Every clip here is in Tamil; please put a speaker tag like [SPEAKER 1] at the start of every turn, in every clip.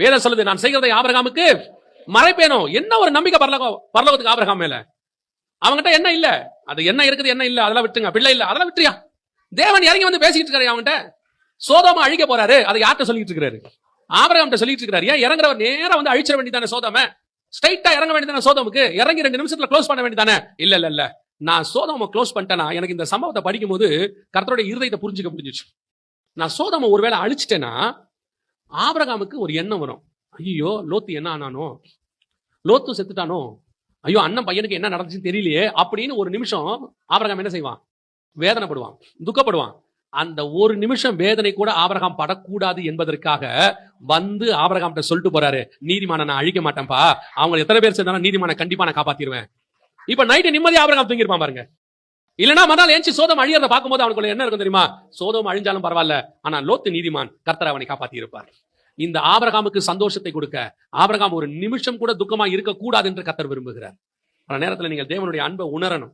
[SPEAKER 1] வேதம் சொல்லுது நான் செய்கிறதை ஆபரகாமுக்கு மறைப்பேனோ? என்ன ஒரு நம்பிக்கை பரலோகம் பரலோகத்துக்கு ஆபரகாம் மேல? அவங்ககிட்ட என்ன இல்ல? அது என்ன இருக்குது என்ன இல்ல? அதெல்லாம் விட்டுங்க பிள்ளை இல்ல. அதெல்லாம் விட்டுறியா தேவன் இறங்கி வந்து பேசிக்கிட்டு இருக்காரு அவன்கிட்ட. சோதோம அழிக்க போறாரு. அதை யார்கிட்ட சொல்லிட்டு இருக்காரு? ஆபிரகாம் சொல்லிட்டு இருக்காரு. ஏன் இறங்குறவர் நேரம் வந்து அழிச்சிட வேண்டியதான சோதம? ஸ்ட்ரைட்டா இறங்க வேண்டியதானே சோதமுக்கு? இறங்கி ரெண்டு நிமிஷத்துல க்ளோஸ் பண்ண வேண்டியதானே? இல்ல இல்ல இல்ல. நான் சோதம க்ளோஸ் பண்ணிட்டேனா? எனக்கு இந்த சம்பவத்தை படிக்கும்போது கர்த்தருடைய இருதயத்தை புரிஞ்சுக்க முடிஞ்சிச்சு. நான் சோதம ஒருவேளை அழிச்சிட்டேன்னா ஆபரகாமுக்கு ஒரு எண்ணம் வரும். ஐயோ லோத்து என்ன ஆனானோ? லோத்து செத்துட்டானோ? ஐயோ அண்ணன் பையனுக்கு என்ன நடந்துச்சுன்னு தெரியலையே அப்படின்னு ஒரு நிமிஷம் ஆபரகாம் என்ன செய்வான்? வேதனைப்படுவான் துக்கப்படுவான். அந்த ஒரு நிமிஷம் வேதனை கூட ஆபரகாம் படக்கூடாது என்பதற்காக வந்து ஆபரகாம்கிட்ட சொல்லிட்டு போறாரு. நீதிமான நான் அழிக்க மாட்டேன்ப்பா. அவங்க எத்தனை பேர் சேர்ந்தாலும் நீதிமான கண்டிப்பா நான் காப்பாத்திடுவேன் இப்ப நைட்டு நிம்மதி ஆபரகாம் தூங்கிருப்பான் பாருங்க. இல்லனா மறுநாள் ஏஞ்சி சோதம் அழியறத பார்க்கும்போது அவனுக்குள்ள என்ன இருக்கும் தெரியுமா? சோதம் அழிஞ்சாலும் பரவாயில்ல. ஆனா லோத்து நீதிமான் கர்த்தர் அவனை காப்பாத்தி இருப்பார் இந்த ஆபரகாமுக்கு சந்தோஷத்தை கொடுக்க ஆபரகாம் ஒரு நிமிஷம் கூட துக்கமா இருக்கக்கூடாது என்று கத்தர் விரும்புகிறார். பல நேரத்துல நீங்கள் தேவனுடைய அன்பை உணரணும்.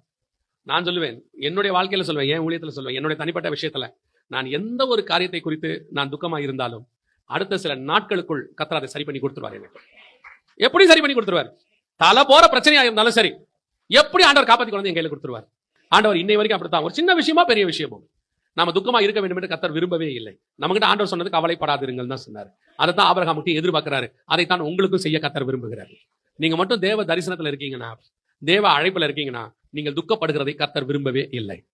[SPEAKER 1] நான் சொல்லுவேன் என்னுடைய வாழ்க்கையில சொல்லுவேன் என் ஊழியத்துல சொல்லுவேன் என்னுடைய தனிப்பட்ட விஷயத்துல நான் எந்த ஒரு காரியத்தை குறித்து நான் துக்கமா இருந்தாலும் அடுத்த சில நாட்களுக்குள் கத்தர் அதை சரி பண்ணி கொடுத்துருவார் எனக்கு. எப்படி சரி பண்ணி கொடுத்துருவார்? தலை போற பிரச்சனையா இருந்தாலும் சரி. எப்படி ஆண்டவர் காப்பாத்தி கொண்டு என் கையில கொடுத்துருவார்? ஆண்டவர் இன்னை வரைக்கும் அப்படித்தான். ஒரு சின்ன விஷயமா பெரிய விஷயமும். நாம துக்கமா இருக்க வேண்டும் என்று கத்தர் விரும்பவே இல்லை. நம்மகிட்ட ஆண்டவர் சொன்னது கவலைப்படாதிருங்கள் தான் சொன்னார். அதை தான் ஆபரகாமுக்கு எதிர்பார்க்கிறாரு. அதைத்தான் உங்களுக்கும் செய்ய கத்தர் விரும்புகிறார். நீங்க மட்டும் தேவ தரிசனத்துல இருக்கீங்கன்னா தேவ அழைப்புல இருக்கீங்கன்னா நீங்கள் துக்கப்படுகிறதை கத்தர் விரும்பவே இல்லை.